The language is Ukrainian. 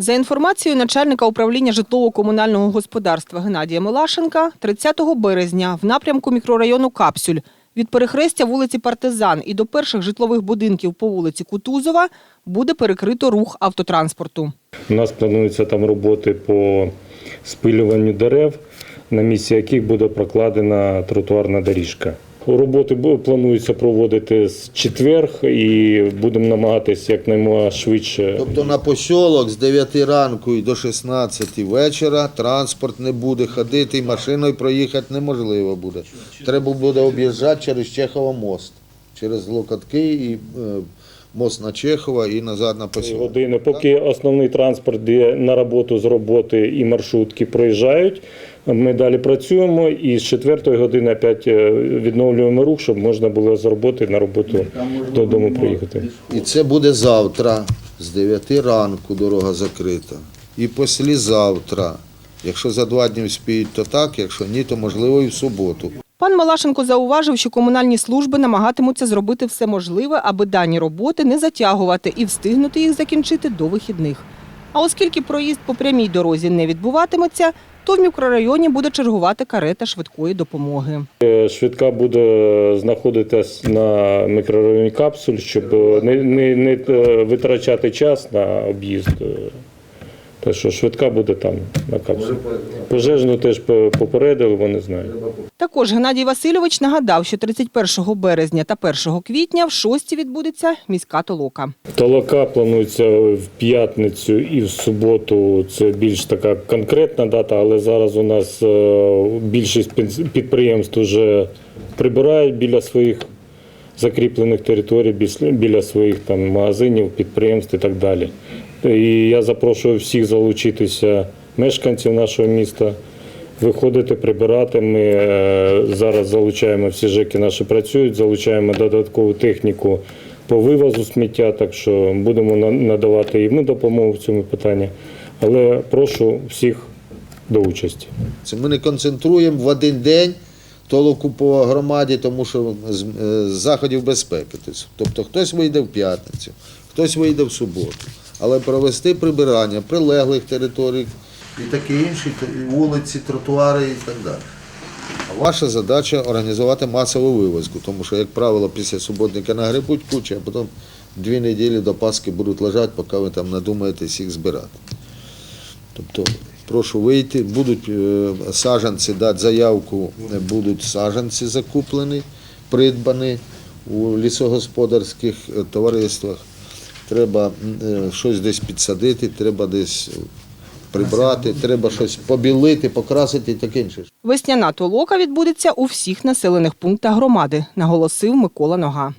За інформацією начальника управління житлово-комунального господарства Геннадія Милашенка, 30 березня в напрямку мікрорайону Капсюль від перехрестя вулиці Партизан і до перших житлових будинків по вулиці Кутузова буде перекрито рух автотранспорту. У нас плануються там роботи по спилюванню дерев, на місці яких буде прокладена тротуарна доріжка. Роботи планується проводити з четверг і будемо намагатися якнаймога швидше. Тобто на посілок з 9 ранку і до 16 вечора транспорт не буде ходити, машиною проїхати неможливо буде. Треба буде об'їжджати через Чехова мост, через Локотки і е, мост на Чехова і назад на посілок. години, поки основний транспорт йде на роботу з роботи і маршрутки проїжджають. Ми далі працюємо і з четвертої години опять е, відновлюємо рух, щоб можна було з роботи на роботу додому приїхати. І це буде завтра з 9 ранку дорога закрита. І післязавтра. Якщо за два дні вспіють, то так, якщо ні, то можливо і в суботу. Пан Малашенко зауважив, що комунальні служби намагатимуться зробити все можливе, аби дані роботи не затягувати і встигнути їх закінчити до вихідних. А оскільки проїзд по прямій дорозі не відбуватиметься, то в мікрорайоні буде чергувати карета швидкої допомоги. Е, Швидка буде знаходитись на мікрорайоні капсуль, щоб е, не, не, не е, витрачати час на об'їзд. Так що швидка буде там на капсулі. Пожежну теж по- попередили, вони знають. Також Геннадій Васильович нагадав, що 31 березня та 1 квітня в шості відбудеться міська толока. Толока планується в п'ятницю і в суботу. Це більш така конкретна дата, але зараз у нас е, більшість під- підприємств вже прибирають біля своїх закріплених територій, біля своїх там магазинів, підприємств і так далі. І я запрошую всіх залучитися мешканців нашого міста. Виходити, прибирати. Ми е, зараз залучаємо всі ЖЕКи наші працюють, залучаємо додаткову техніку по вивозу сміття, так що будемо надавати і ми допомогу в цьому питанні. Але прошу всіх до участі. Це ми не концентруємо в один день толоку по громаді, тому що е, з заходів безпеки. Тобто хтось вийде в п'ятницю, хтось вийде в суботу. Але провести прибирання прилеглих територій і такі інші вулиці, тротуари і так далі. Ваша задача організувати масову вивозку, тому що, як правило, після суботника нагребуть кучі, а потім дві неділі до Пасхи будуть лежати, поки ви там надумаєтесь їх збирати. Тобто прошу вийти, будуть е, саджанці, дати заявку, е, будуть саджанці закуплені, придбані у лісогосподарських е, товариствах. Треба е, щось десь підсадити, треба десь прибрати, треба щось побілити, покрасити і таке інше. Весняна толока відбудеться у всіх населених пунктах громади, наголосив Микола Нога.